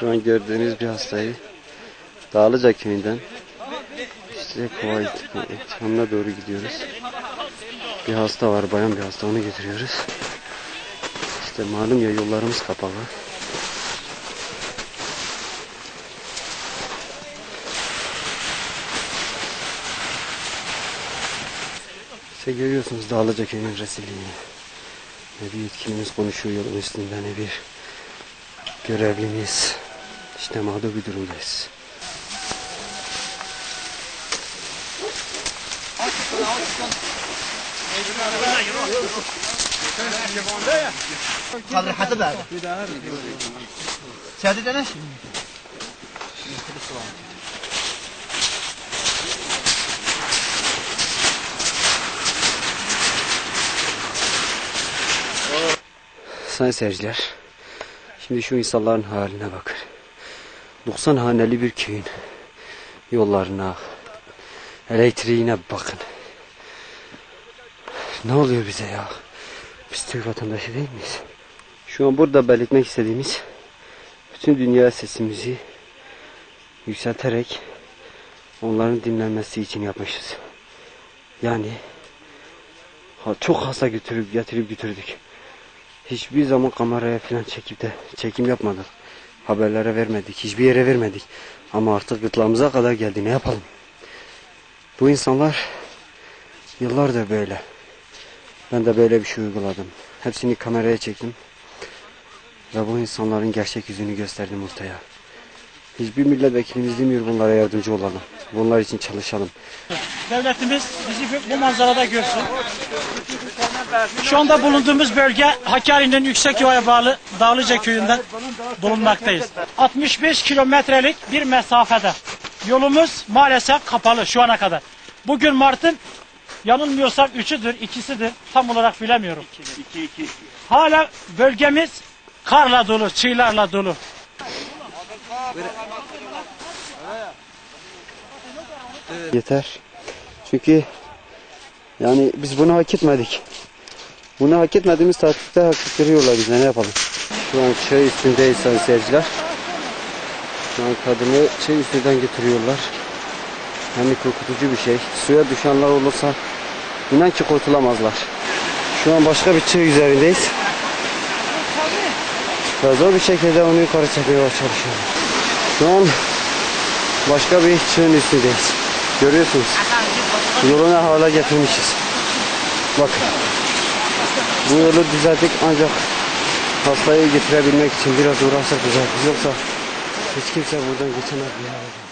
Şu an gördüğünüz bir hastayı Dağlıca köyünden işte kova iltihamına doğru gidiyoruz. Bir hasta var, bayan bir hasta onu getiriyoruz. İşte malum ya yollarımız kapalı. İşte görüyorsunuz Dağlıca köyünün rezilliğini. Ne bir yetkilimiz konuşuyor yolun üstünde ne bir görevlimiz. İşte mağdur bir durumdayız. Kadri hatı da. Sadi deneş. Sayın seyirciler, şimdi şu insanların haline bakın. 90 haneli bir köyün yollarına, elektriğine bakın. Ne oluyor bize ya? Biz Türk vatandaşı değil miyiz? Şu an burada belirtmek istediğimiz bütün dünya sesimizi yükselterek onların dinlenmesi için yapmışız. Yani çok hasta götürüp getirip götürdük. Hiçbir zaman kameraya falan çekip de çekim yapmadık. Haberlere vermedik. Hiçbir yere vermedik. Ama artık gırtlağımıza kadar geldi. Ne yapalım? Bu insanlar yıllardır böyle. Ben de böyle bir şey uyguladım. Hepsini kameraya çektim. Ve bu insanların gerçek yüzünü gösterdim ortaya. Hiçbir milletvekilimiz demiyor bunlara yardımcı olalım. Bunlar için çalışalım. Devletimiz bizi bu manzarada görsün. Şu anda bulunduğumuz bölge Hakkari'nin Yüksekyova'ya bağlı Dağlıca köyünden bulunmaktayız. 65 kilometrelik bir mesafede. Yolumuz maalesef kapalı şu ana kadar. Bugün Mart'ın yanılmıyorsam üçüdür, ikisidir. Tam olarak bilemiyorum. Hala bölgemiz karla dolu, çığlarla dolu. Yeter. Çünkü yani biz bunu hak etmedik. Bunu hak etmediğimiz takdirde hak ettiriyorlar bize ne yapalım. Şu an çay üstündeyiz sayın seyirciler. Şu an kadını çay üstünden getiriyorlar. Yani korkutucu bir şey. Suya düşenler olursa inan ki kurtulamazlar. Şu an başka bir çığ üzerindeyiz. Ve zor bir şekilde onu yukarı çekmeye çalışıyorlar. Şu an başka bir çığın üstündeyiz. Görüyorsunuz. Yolu ne hale getirmişiz. Bakın. Bu yolu düzelttik ancak hastayı getirebilmek için biraz uğraştık düzelttik. Yoksa hiç kimse buradan geçemez bir.